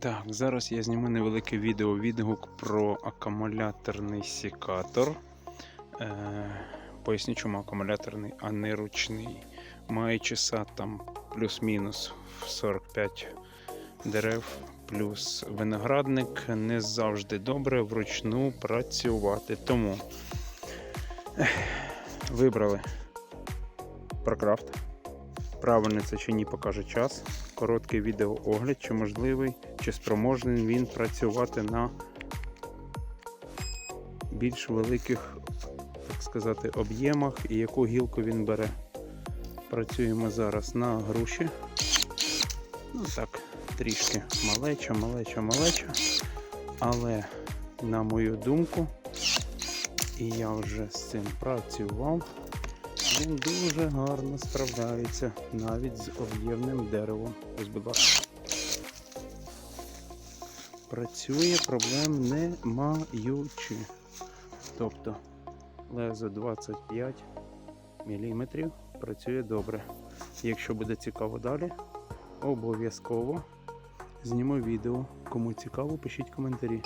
Так, зараз я зніму невелике відео відгук про акумуляторний секатор. Е, поясню, чому акумуляторний, а не ручний. Має часа там плюс-мінус 45 дерев, плюс виноградник. Не завжди добре вручну працювати. Тому вибрали Прокрафт. Правильно це чи ні, покаже час. Короткий відеоогляд, чи можливий, чи спроможний він працювати на більш великих, так сказати, об'ємах і яку гілку він бере. Працюємо зараз на груші. Ну так, трішки малеча, малеча, малеча. Але, на мою думку, і я вже з цим працював. Він дуже гарно справляється навіть з об'ємним деревом. Ось, будь ласка. Працює проблем не маючи. Тобто лезо 25 мм працює добре. Якщо буде цікаво далі, обов'язково зніму відео. Кому цікаво, пишіть коментарі.